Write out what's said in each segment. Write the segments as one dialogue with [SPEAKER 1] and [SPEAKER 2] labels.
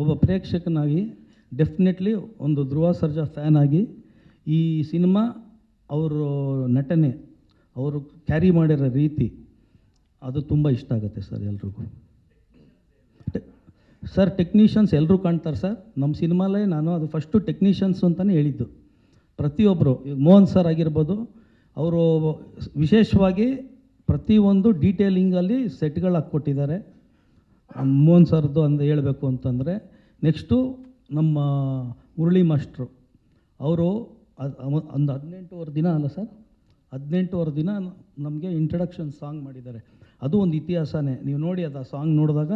[SPEAKER 1] ಒಬ್ಬ ಪ್ರೇಕ್ಷಕನಾಗಿ ಡೆಫಿನೆಟ್ಲಿ ಒಂದು ಧ್ರುವ ಸರ್ಜಾ ಫ್ಯಾನ್ ಆಗಿ ಈ ಸಿನಿಮಾ ಅವರು ನಟನೆ, ಅವರು ಕ್ಯಾರಿ ಮಾಡಿರೋ ರೀತಿ ಅದು ತುಂಬ ಇಷ್ಟ ಆಗುತ್ತೆ ಸರ್ ಎಲ್ರಿಗೂ. ಸರ್ ಟೆಕ್ನಿಷಿಯನ್ಸ್ ಎಲ್ಲರೂ ಕಾಣ್ತಾರೆ ಸರ್? ನಮ್ಮ ಸಿನಿಮಾಲೇ ನಾನು ಅದು ಫಸ್ಟು ಟೆಕ್ನಿಷಿಯನ್ಸ್ ಅಂತಲೇ ಹೇಳಿದ್ದು. ಪ್ರತಿಯೊಬ್ಬರು ಮೋಹನ್ ಸರ್ ಆಗಿರ್ಬೋದು, ಅವರು ವಿಶೇಷವಾಗಿ ಪ್ರತಿಯೊಂದು ಡೀಟೇಲಿಂಗಲ್ಲಿ ಸೆಟ್ಗಳು ಹಾಕ್ಕೊಟ್ಟಿದ್ದಾರೆ. ಮೋಹನ್ ಸರ್ದು ಅಂದರೆ ಹೇಳಬೇಕು ಅಂತಂದರೆ ನೆಕ್ಸ್ಟು ನಮ್ಮ ಮುರಳಿ ಮಾಸ್ಟ್ರು, ಅವರು ಒಂದು ಹದಿನೆಂಟುವರೆ ದಿನ ಅಲ್ಲ ಸರ್, ಹದಿನೆಂಟುವರೆ ದಿನ ನಮಗೆ ಇಂಟ್ರಡಕ್ಷನ್ ಸಾಂಗ್ ಮಾಡಿದ್ದಾರೆ. ಅದು ಒಂದು ಇತಿಹಾಸನೇ. ನೀವು ನೋಡಿ ಅದು ಸಾಂಗ್ ನೋಡಿದಾಗ,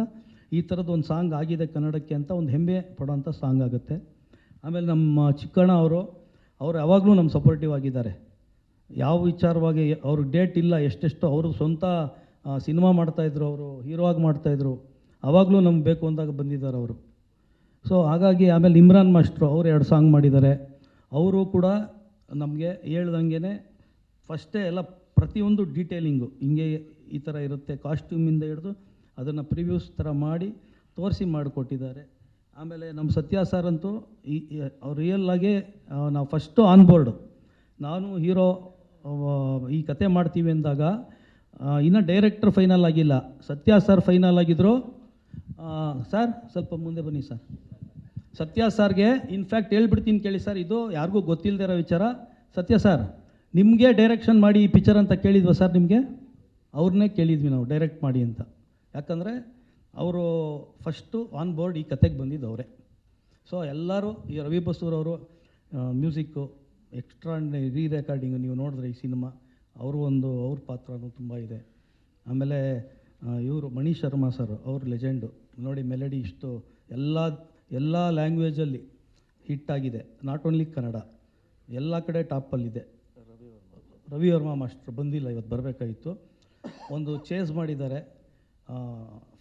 [SPEAKER 1] ಈ ಥರದ್ದು ಒಂದು ಸಾಂಗ್ ಆಗಿದೆ ಕನ್ನಡಕ್ಕೆ ಅಂತ ಒಂದು ಹೆಮ್ಮೆ ಪಡೋಂಥ ಸಾಂಗ್ ಆಗುತ್ತೆ. ಆಮೇಲೆ ನಮ್ಮ ಚಿಕ್ಕಣ್ಣ ಅವರು ಅವರು ಯಾವಾಗಲೂ ನಮ್ಮ ಸಪೋರ್ಟಿವ್ ಆಗಿದ್ದಾರೆ. ಯಾವ ವಿಚಾರವಾಗಿ ಅವ್ರಿಗೆ ಡೇಟ್ ಇಲ್ಲ, ಎಷ್ಟೆಷ್ಟು ಅವರು ಸ್ವಂತ ಸಿನಿಮಾ ಮಾಡ್ತಾಯಿದ್ರು ಅವರು ಹೀರೋ ಆಗಿ ಮಾಡ್ತಾಯಿದ್ರು ಆವಾಗಲೂ ನಮ್ಗೆ ಬೇಕು ಅಂದಾಗ ಬಂದಿದ್ದಾರೆ ಅವರು. ಸೊ ಹಾಗಾಗಿ ಆಮೇಲೆ ಇಮ್ರಾನ್ ಮಾಸ್ಟ್ರು ಅವರು ಎರಡು ಸಾಂಗ್ ಮಾಡಿದ್ದಾರೆ. ಅವರು ಕೂಡ ನಮಗೆ ಹೇಳ್ದಂಗೆ ಫಸ್ಟೇ ಎಲ್ಲ ಪ್ರತಿಯೊಂದು ಡೀಟೇಲಿಂಗು ಹಿಂಗೆ ಈ ಥರ ಇರುತ್ತೆ ಕಾಸ್ಟ್ಯೂಮಿಂದ ಹಿಡಿದು ಅದನ್ನು ಪ್ರಿವ್ಯೂಸ್ ಥರ ಮಾಡಿ ತೋರಿಸಿ ಮಾಡಿಕೊಟ್ಟಿದ್ದಾರೆ. ಆಮೇಲೆ ನಮ್ಮ ಸತ್ಯ ಸರ್ ಅಂತೂ ಈ ಅವ್ರು ರಿಯಲ್ಲಾಗೇ ನಾವು ಫಸ್ಟು ಆನ್ ಬೋರ್ಡು ನಾನು ಹೀರೋ ಈ ಕತೆ ಮಾಡ್ತೀವಿ ಅಂದಾಗ ಇನ್ನೂ ಡೈರೆಕ್ಟ್ರ್ ಫೈನಲ್ ಆಗಿಲ್ಲ. ಸತ್ಯ ಸರ್ ಫೈನಲ್ ಆಗಿದ್ರು ಆ, ಸರ್, ಸ್ವಲ್ಪ ಮುಂದೆ ಬನ್ನಿ, ಸರ್. ಸತ್ಯ ಸರ್ಗೆ ಇನ್ಫ್ಯಾಕ್ಟ್ ಹೇಳ್ಬಿಡ್ತೀನಿ ಕೇಳಿ, ಸರ್. ಇದು ಯಾರಿಗೂ ಗೊತ್ತಿಲ್ಲದೆ ಇರೋ ವಿಚಾರ. ಸತ್ಯ ಸರ್, ನಿಮಗೆ ಡೈರೆಕ್ಷನ್ ಮಾಡಿ ಈ ಪಿಕ್ಚರ್ ಅಂತ ಕೇಳಿದ್ವಾ ಸರ್ ನಿಮಗೆ? ಅವ್ರನ್ನೇ ಕೇಳಿದ್ವಿ ನಾವು ಡೈರೆಕ್ಟ್ ಮಾಡಿ ಅಂತ. ಯಾಕಂದರೆ, ಅವರು ಫಸ್ಟು ಆನ್ ಬೋರ್ಡ್ ಈ ಕತೆಗೆ ಬಂದಿದ್ದು ಅವರೇ. ಸೊ ಎಲ್ಲರೂ ಈ ರವಿ ಅವರು ಮ್ಯೂಸಿಕ್ಕು ಎಕ್ಸ್ಟ್ರಾ ರೀ ರೆಕಾರ್ಡಿಂಗು ನೀವು ನೋಡಿದ್ರೆ ಈ ಸಿನಿಮಾ ಅವರು ಒಂದು, ಅವ್ರ ಪಾತ್ರನೂ ತುಂಬ ಇದೆ. ಆಮೇಲೆ ಇವರು ಮಣಿ ಶರ್ಮಾ ಸರ್, ಅವ್ರ ಲೆಜೆಂಡು ನೋಡಿ ಮೆಲಡಿ ಇಷ್ಟು ಎಲ್ಲ ಎಲ್ಲ ಲ್ಯಾಂಗ್ವೇಜಲ್ಲಿ ಹಿಟ್ ಆಗಿದೆ. ನಾಟ್ ಓನ್ಲಿ ಕನ್ನಡ, ಎಲ್ಲ ಕಡೆ ಟಾಪಲ್ಲಿದೆ ರವಿ ವರ್ಮಾ ಮಾಸ್ಟ್ರು ಬಂದಿಲ್ಲ, ಇವತ್ತು ಬರಬೇಕಾಗಿತ್ತು. ಒಂದು ಚೇಸ್ ಮಾಡಿದ್ದಾರೆ.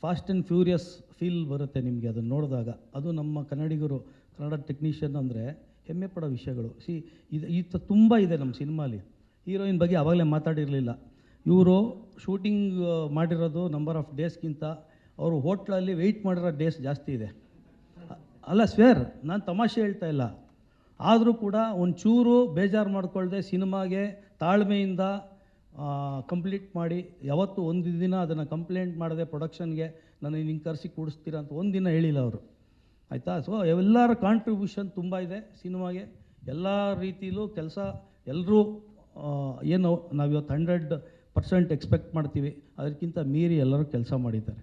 [SPEAKER 1] ಫಾಸ್ಟ್ ಆ್ಯಂಡ್ ಫ್ಯೂರಿಯಸ್ ಫೀಲ್ ಬರುತ್ತೆ ನಿಮಗೆ ಅದನ್ನು ನೋಡಿದಾಗ. ಅದು ನಮ್ಮ ಕನ್ನಡಿಗರು, ಕನ್ನಡ ಟೆಕ್ನಿಷಿಯನ್ ಅಂದರೆ ಹೆಮ್ಮೆ ಪಡೋ ವಿಷಯಗಳು. ಸಿ ಇದು, ಈ ತುಂಬ ಇದೆ ನಮ್ಮ ಸಿನಿಮಾಲಿ. ಹೀರೋಯಿನ್ ಬಗ್ಗೆ ಆವಾಗಲೇ ಮಾತಾಡಿರಲಿಲ್ಲ. ಇವರು ಶೂಟಿಂಗ್ ಮಾಡಿರೋದು ನಂಬರ್ ಆಫ್ ಡೇಸ್ಗಿಂತ ಅವರು ಹೋಟ್ಲಲ್ಲಿ ವೆಯ್ಟ್ ಮಾಡಿರೋ ಡೇಸ್ ಜಾಸ್ತಿ ಇದೆ. ಅಲ್ಲ ಸ್ವೇರ್, ನಾನು ತಮಾಷೆ ಹೇಳ್ತಾ ಇಲ್ಲ. ಆದರೂ ಕೂಡ ಒಂಚೂರು ಬೇಜಾರು ಮಾಡಿಕೊಳ್ಳದೆ ಸಿನಿಮಾಗೆ ತಾಳ್ಮೆಯಿಂದ ಕಂಪ್ಲೀಟ್ ಮಾಡಿ, ಯಾವತ್ತು ಒಂದು ದಿನ ಅದನ್ನು ಕಂಪ್ಲೇಂಟ್ ಮಾಡದೆ ಪ್ರೊಡಕ್ಷನ್ಗೆ ನಾನು ಹಿಂಗೆ ಕರೆಸಿ ಕೂಡಿಸ್ತೀರಾ? ಅಂತ ಒಂದು ದಿನ ಹೇಳಿಲ್ಲ ಅವರು. ಆಯಿತಾ? ಸೊ ಎಲ್ಲರ ಕಾಂಟ್ರಿಬ್ಯೂಷನ್ ತುಂಬ ಇದೆ ಸಿನಿಮಾಗೆ. ಎಲ್ಲ ರೀತಿಯಲ್ಲೂ ಕೆಲಸ ಎಲ್ಲರೂ ಏನು ನಾವು ಇವತ್ತು ಹಂಡ್ರೆಡ್ ಪರ್ಸೆಂಟ್ ಎಕ್ಸ್ಪೆಕ್ಟ್ ಮಾಡ್ತೀವಿ. ಅದಕ್ಕಿಂತ ಮೀರಿ ಎಲ್ಲರೂ ಕೆಲಸ ಮಾಡಿದ್ದಾರೆ.